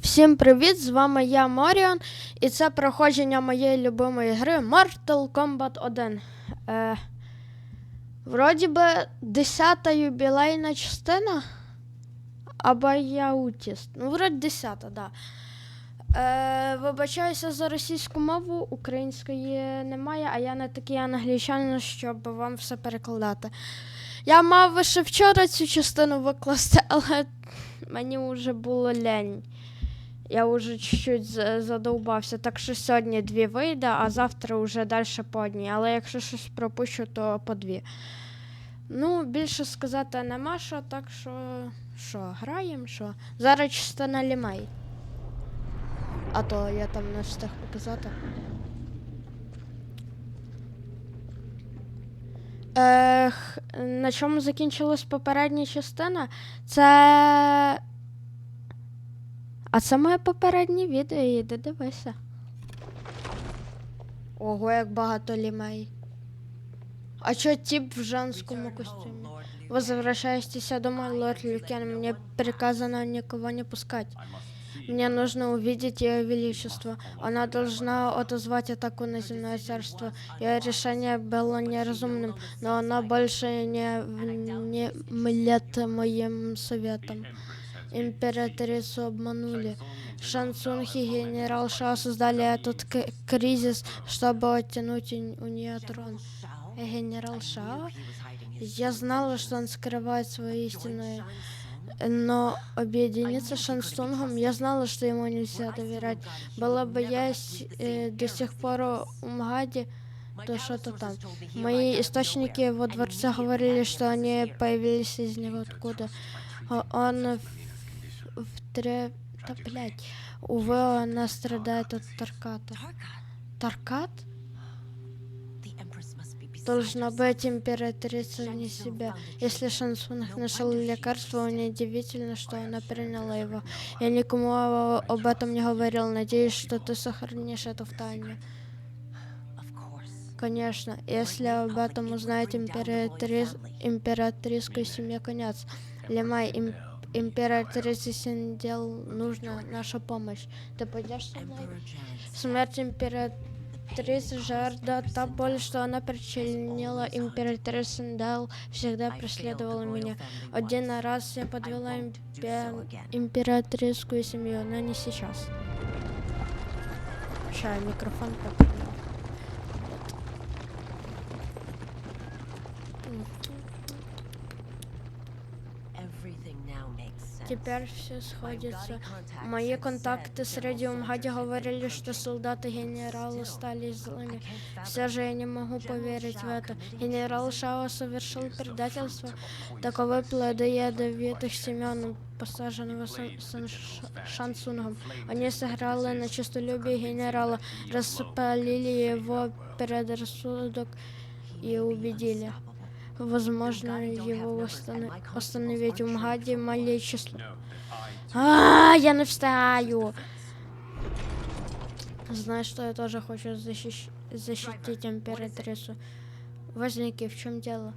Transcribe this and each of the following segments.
Всім привіт! З вами я Моріон, і це проходження моєї любимої гри Mortal Kombat 1. Е, вроді би 10-та юбілейна частина. Або я аутіст. Ну, вроді 10-та, да. Е, вибачаюся за російську мову, української немає, а я не такий англічанин, щоб вам все перекладати. Я мав ще вчора цю частину викласти, але мені вже було лень. Я вже чуть-чуть задовбався, так що сьогодні дві вийде, а завтра вже далі по одній. Але якщо щось пропущу, то по дві. Ну, більше сказати нема що, так що. Що, граємо, що? Зараз частина лімей. А то я там не встиг показати. Ех, на чому закінчилась попередня частина? Це. А це моє попереднє відео, іди дивися. Ого, як багато лімей. А чо тип в женскому костюме? Возвращайся домой, лорд Люкен. Мне приказано никого не пускать. Мне нужно увидеть ее величество. Она должна отозвать атаку на земное царство. Ее решение было неразумным, но она больше не внемлет моим советам. Императрицу обманули. Шан Цунг и генерал Шао создали этот кризис, чтобы оттянуть у нее трон. Э, Генерал Шао? Я знала, что он скрывает свою истинную но объединиться с Шансунгом, я знала, что ему нельзя доверять. Была бы я э, до сих пор у Мгади, то что-то там. Мои источники во дворце говорили, что они появились из него откуда. А Он в, в тре... Да, блядь. Увы, она страдает от Тарката. Таркат? Должна быть императрица вне себя. Если Шансунг нашел лекарство, неудивительно, что она приняла его. Я никому об этом не говорил. Надеюсь, что ты сохранишь это в тайне. Конечно, если об этом узнает императрис... императрицкая семья конец. Лемай, им... императрице Синдел нужна наша помощь. Ты пойдешь со мной? Смерть императрицы Жарда, та боль, что она причинила императрице Синдел, всегда преследовала меня. Один раз я подвела импе- императрицкую семью, но не сейчас. Ща, микрофон поправлю. Теперь все сходится. Мои контакты с Радио Мгади говорили, что солдаты генерала стали злыми. Все же я не могу поверить в это. Генерал Шао совершил предательство. Таковы плоды ядовитых семян, посаженного Сан- Шансунгом. Они сыграли на честолюбие генерала, распалили его предрассудок и убедили. Возможно, его остановить в Мгаде малее число. А, я не встаю. Знаешь, что я тоже хочу защищ- защитить императрицу. Возники, в чем дело?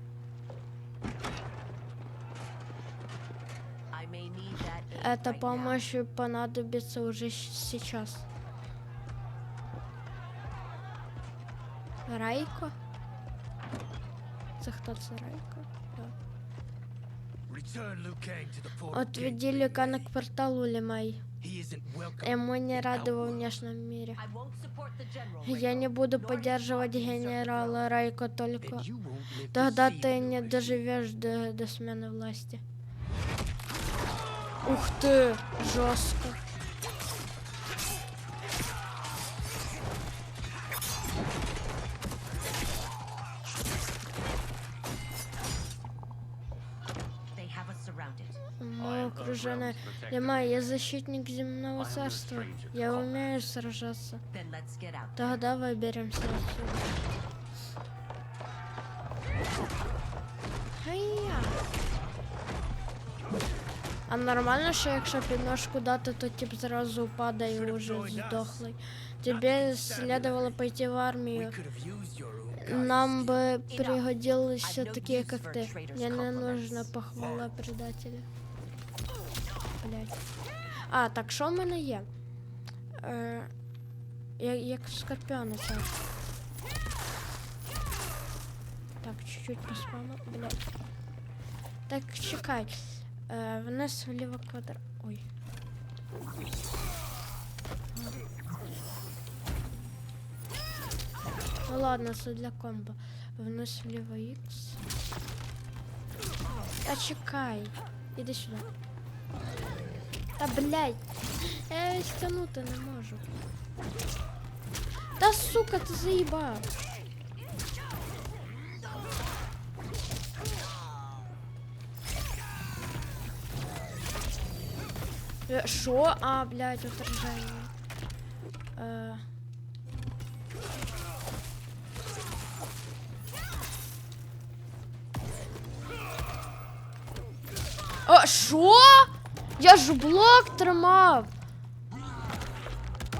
Эта помощь понадобится уже сейчас. Райко? Це хто це Райко? Так. Отведи Люкана к порталу, Лемай. Ему не рады во внешнем мире. Я не буду поддерживать генерала Райко только. Тогда ты не доживешь до, до смены власти. Ух ты, жестко. Мы окружены. Лемай, я защитник земного царства. Я умею сражаться. Тогда выберемся отсюда. Хай-я. А нормально, що якщо піднос куди-то, то тип зразу падає і уже здохлий. Тебе следовало пойти в армию. Нам бы пригодились такие, как ты. Мне не нужна похвала предателя. блядь. А, так що в мене є? Е, я, як в скорпіона це. Так, чуть-чуть поспаму, блядь. Так, чекай. Е, вниз вліво квадрат. Ой. Ну ладно, це для комбо. Вниз вліво X. Та чекай. Іди сюди. Та блядь. Я її стягнути не можу. Та сука, ти заїбав. Е, Що? А, блядь, отражение. Е... А, що? Я ж блок тримав.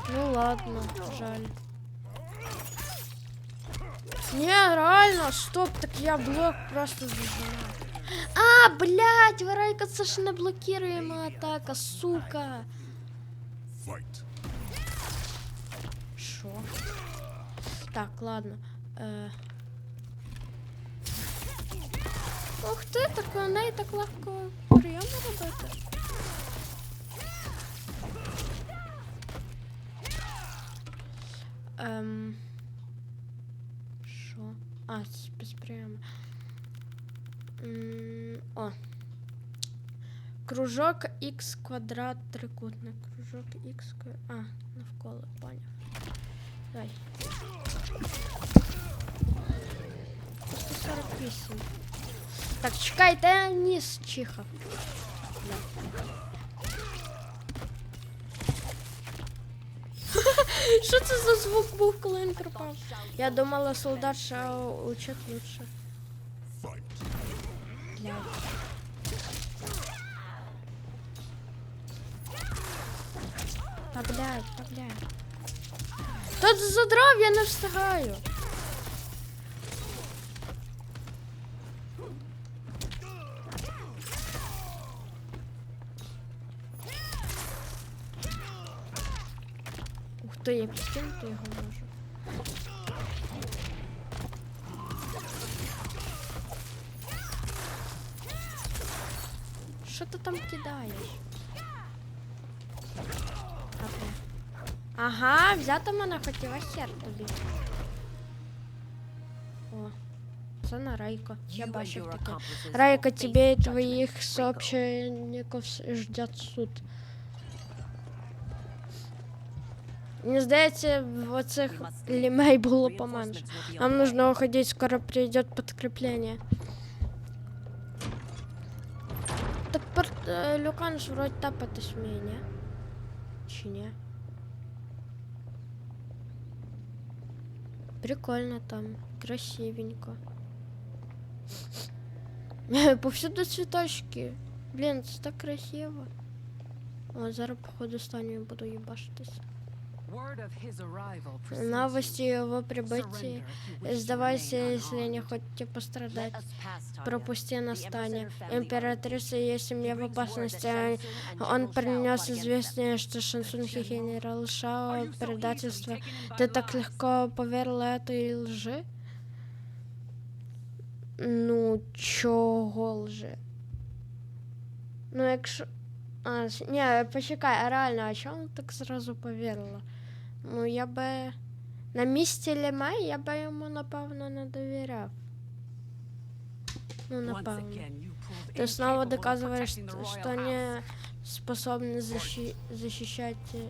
Ну ладно, жаль. Не, реально, стоп, так я блок просто зажимав. А, блядь, Варайка, це ж не блокируема атака, сука. Fight. Що? Так, ладно. Е... Ух ти, так у неї так легко прийоми робити. Ем... Що? А, без. М, О. Кружок х квадрат трикутник. Кружок х квадрат. А, навколо, поняв. Дай. 148. Так, чекайте, я ніс чихав. Бля. Що це за звук був, коли він пропав? Я думала, солдат ще учить лучше. Блядь. Та блядь, та блядь. Тут задрав, я не встигаю. Ух ти, я підкинути його можу. Що ти там кидаєш? Ага. Ага, взяти мене хотіла хер тобі. О, це на Райко. Я You and бачив your таке. accomplices Райка, will face тебе и judgment, твоих Rico. сообщников с- ждет суд. Мені здається, в оцих лімей було поменше. Reinforcements will be on Нам the нужно way. уходить, скоро придет подкрепление. Тепер е, Люкан ж вроде тапатись вміє, ні? Чи ні? Прикольно там, красивенько. Повсюду цвіточки. Блін, це так красиво. О, зараз, походу, станю буду їбашитись. Новости его to Сдавайся, если не хотите пострадать. Пропусти настание. Family Императрица ее семья в опасности. Он принес известие, что Шансунг и генерал Шао предательство. Ты так легко поверила этой лжи? Ну, чого лжи? Ну, якщо. А, ні, почекай, а реально, а чому так зразу повірила? Ну, я би. На місці Лемай я би йому, напевно, не довіряв. Ну, Once напевно. again, you proved Ты снова incapable of доказываешь, protecting the что royal что house. не способны защи- защищать. э.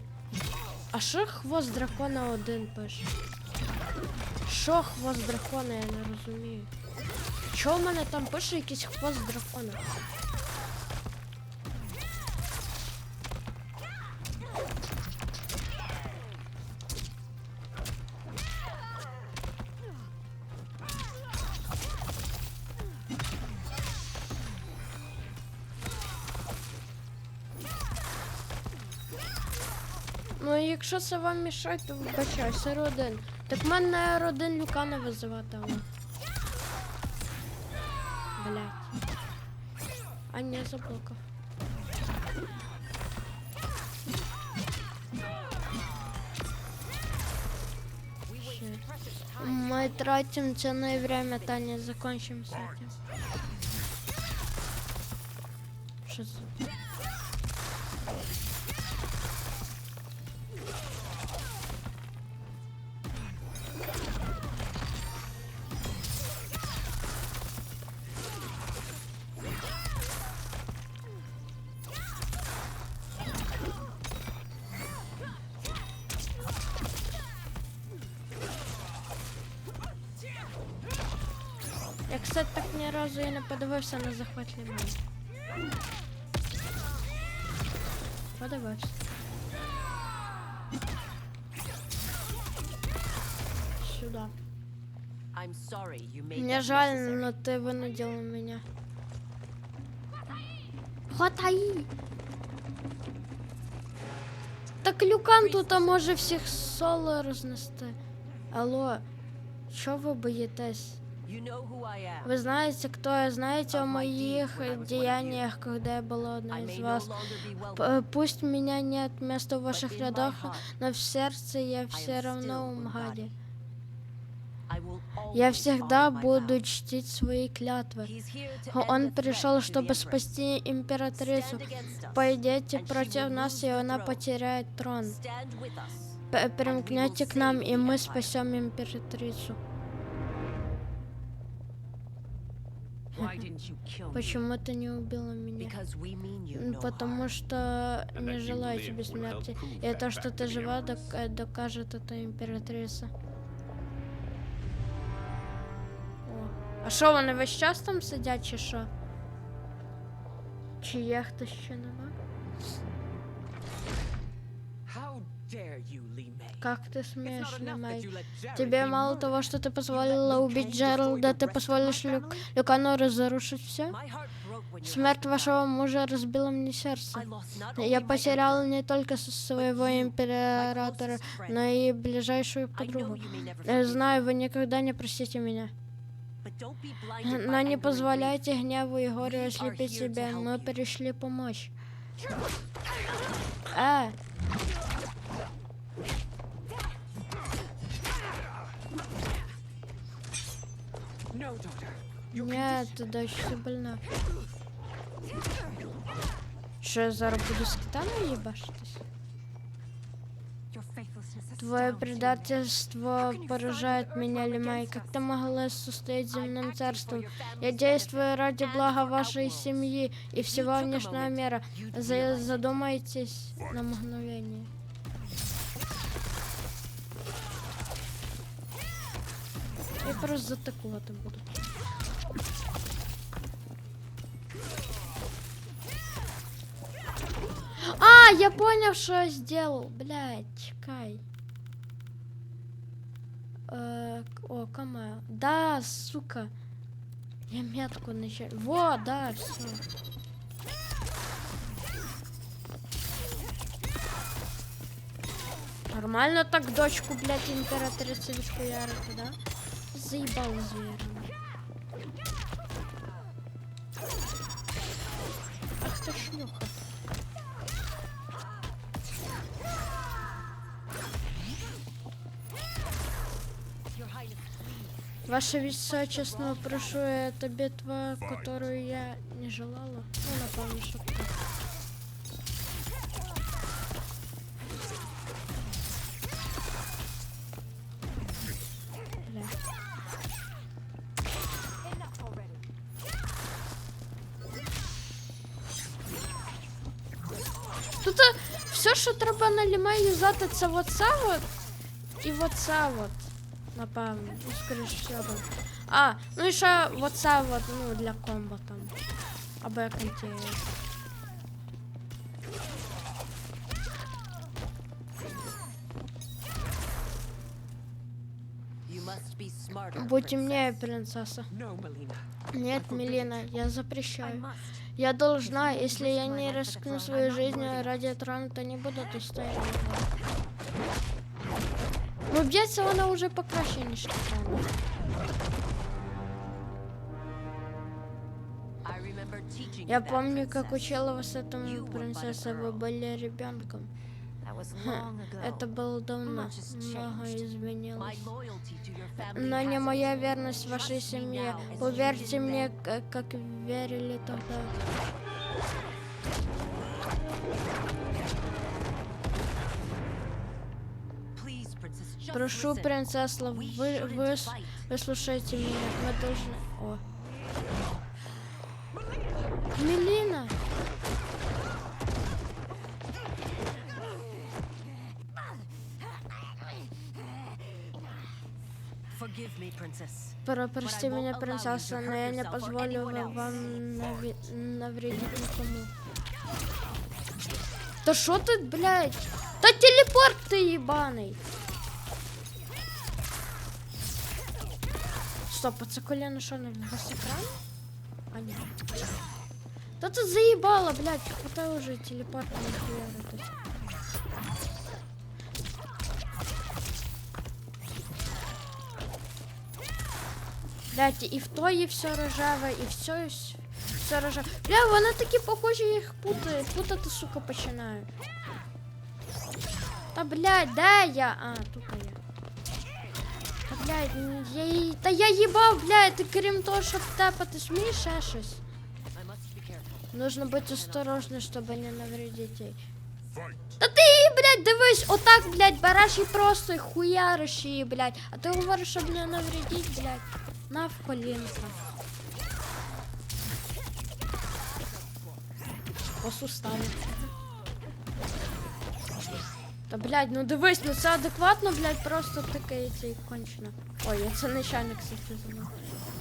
А що хвост дракона один пише? Що хвост дракона, я не розумію. Чого в мене там пише якийсь хвост дракона? якщо це вам мішає, то вибачай, родин. Так мене родин Люка не визивати. Блять. А не заблокав. Мы тратим ценное время, Таня, закончим с этим. Что за... Я, кстати, так ні разу і не подивився на захват Лімана. Подивився. Сюда. I'm sorry you made Мне that жаль, necessary. но ты вынудил меня. Хватай! Так Люкан тут а може всіх соло рознести. Алло, що ви боїтесь? Вы знаете, кто я, знаете о моих деяниях, когда я была одной из вас. Пусть меня нет места в ваших рядах, но в сердце я все равно still у Мгади. Umgadi. I will Я всегда буду чтить свои клятвы. Он пришел, чтобы спасти императрицу. She против нас, и она потеряет трон. Stand with us. П- Примкнете к нам, и мы спасем императрицу. Почему ты не убила меня? No Потому что не желаю тебе смерти. И то, что ты жива, э, докажет эта императрица. О. А що, вони весь час там сидять, чи що? Чи є хтось ще нема? Как ты смеешь, Jared Тебе мало того, что ты позволила убить Джералда, ты позволишь Люк? Люкану разрушить все? Смерть вашего мужа разбила мне сердце. Я my потерял emperor, не только своего императора, но и ближайшую подругу. Я знаю, вы никогда не простите меня. Но не позволяйте гневу и горю ослепить себя. Мы пришли помочь. Э, нет, ты дочь ты больна. Что я зараз буду с китаной faithlessness Твое предательство поражает меня, Лимай. Как ты могла состоять земным царством? Я действую ради блага вашей семьи и всего внешнего мира. За- задумайтесь на мгновение. Просто затыкувати буду. А, я понял, что я сделал. Блядь, чекай. Э, о, Камайл. Да, сука. Я метку начал. Во, да, все. Нормально так дочку, блядь, императрицы вишкуярити, да? Заебал зверина. Ах ты шлюха. Ваше Высочество, прошу, это битва, которую я не желала. Ну, напевно, що на лімей юзати, це оце от і оце от. Напевно. Ну, скоріш всього. А, ну і ще оце от, ну, для комбо там. Або як антіє. You must be smarter, Будь умнее, princess. принцесса. No, Melina. Нет, Мелина, я I запрещаю. Я должна, если я не рискну свою жизнь ради трона, то не буду достойна его. Ну, б'ється вона уже покраще, ніж Я помню, как учила вас этому, принцесса, вы были ребенком. Это было давно. My изменилось. Но не моя верность вашей семье. Поверьте мне, как верили тогда. Прошу, принцесса, вы, вы, выслушайте меня. Мы должны... О. Мелина! Прости меня, принцесса, но я не позволю вам нави- навредить никому. Да шо ты, блядь? Да телепорт ты ебаный! Стоп, а це колено не без екрану? А ні. Да ты заебала, блядь, хватай уже телепорт на хуяритись. Блядь, і в тої все рожеве, і все, все рожеве. Бля, вони такі похожі, я їх путаю. Путати, сука, починаю. Та блядь, де я? А, тут я. Та блядь, м, я її. Та я їбав, блядь, ти крім того, щоб тепати, смієш ще щось. I must be careful. Нужно бути осторожним, щоб не навредити їй. Fight. Та ти її, блядь, дивись, отак, блядь, береш і просто хуяриш її, блядь. А ти говориш, щоб не навредити, блядь. На в колінка. По суставі. Та, блядь, ну дивись, ну це адекватно, блядь, просто тикається і кончено. Ой, я це нечайно, кстати, забув.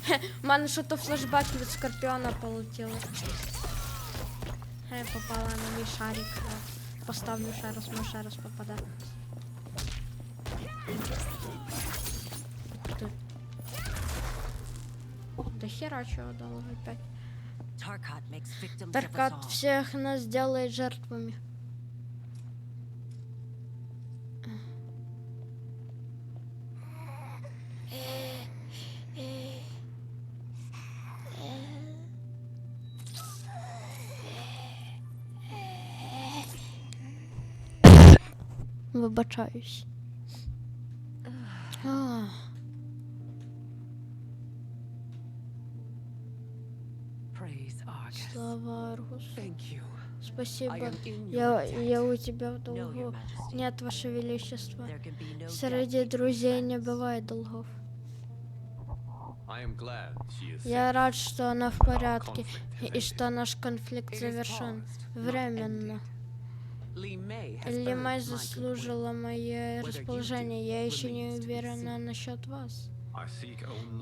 Хе, в мене що то флешбек від Скорпіона полетіло. Хе, попала на мій шарик. Е, Поставлю ще раз, може ще раз попаде. Да хера чего дало опять. Таркат всех нас делает жертвами. Вибачаюсь. Спасибо. Я, я у тебя в долгу. Нет, Ваше Величество. Среди друзей не бывает долгов. Я рад, что она в порядке и что наш конфликт завершен временно. has Лимай заслужила мое расположение. Я еще не уверена насчет вас.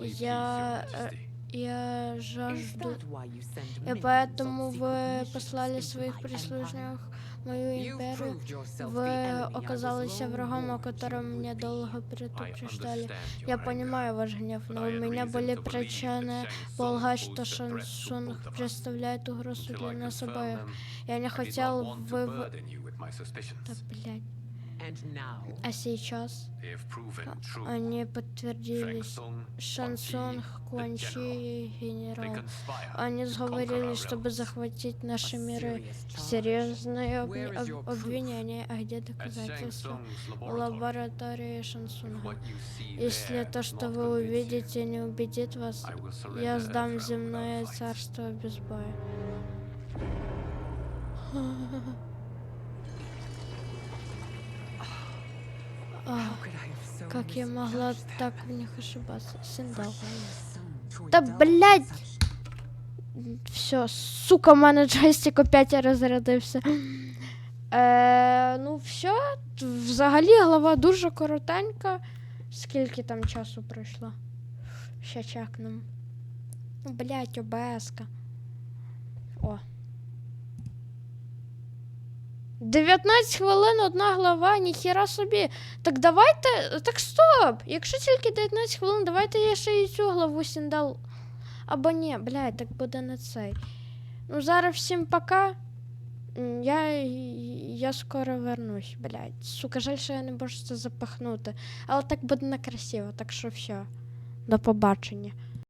Я, э. Я Is жажду. that why you send И minions поэтому on secret вы missions послали into своих my прислужников в мою empire? You империю. proved yourself the Вы enemy I was оказались long врагом, о warned котором you мне would be. долго I предупреждали. understand your Я anger, понимаю ваш гнев, но but у I had меня reason были to believe причины that Shang Tsung полагать, posed что a Шан threat to Сунг both of us. представляет угрозу Until для I нас confirmed обоих. them, Я не I did not хотел want to вы... burden you with my suspicions. Да, блядь. And now, А сейчас They have proven true. они Shang подтвердились. Tsung, Шан Quan Chi, Сунг, the Куан general. Чи и They генерал. Они сговорились, чтобы захватить наши миры. Серьезное об- об- обвинение, а где доказательства? Лаборатории Шансунга. see Если то, что вы увидите, не убедит вас, я сдам земное царство без боя. I как я могла так в них ошибаться? Синдал. Да, блядь! Все, сука, в мене джойстик опять розрядився. Е, ну, все. Взагалі голова дуже коротенька. Скільки там часу пройшло? Ще чекнем. Ну, блядь, ОБС-ка. О. 19 хвилин одна глава, ніхіра собі. Так давайте. Так стоп! Якщо тільки 19 хвилин, давайте я ще і цю главу сіндал. Або ні, блядь, так буде не цей. Ну, зараз всім пока. Я, я скоро вернусь, блядь. Сука, жаль, що я не можу це запахнути. Але так буде некрасиво, так що все. До побачення.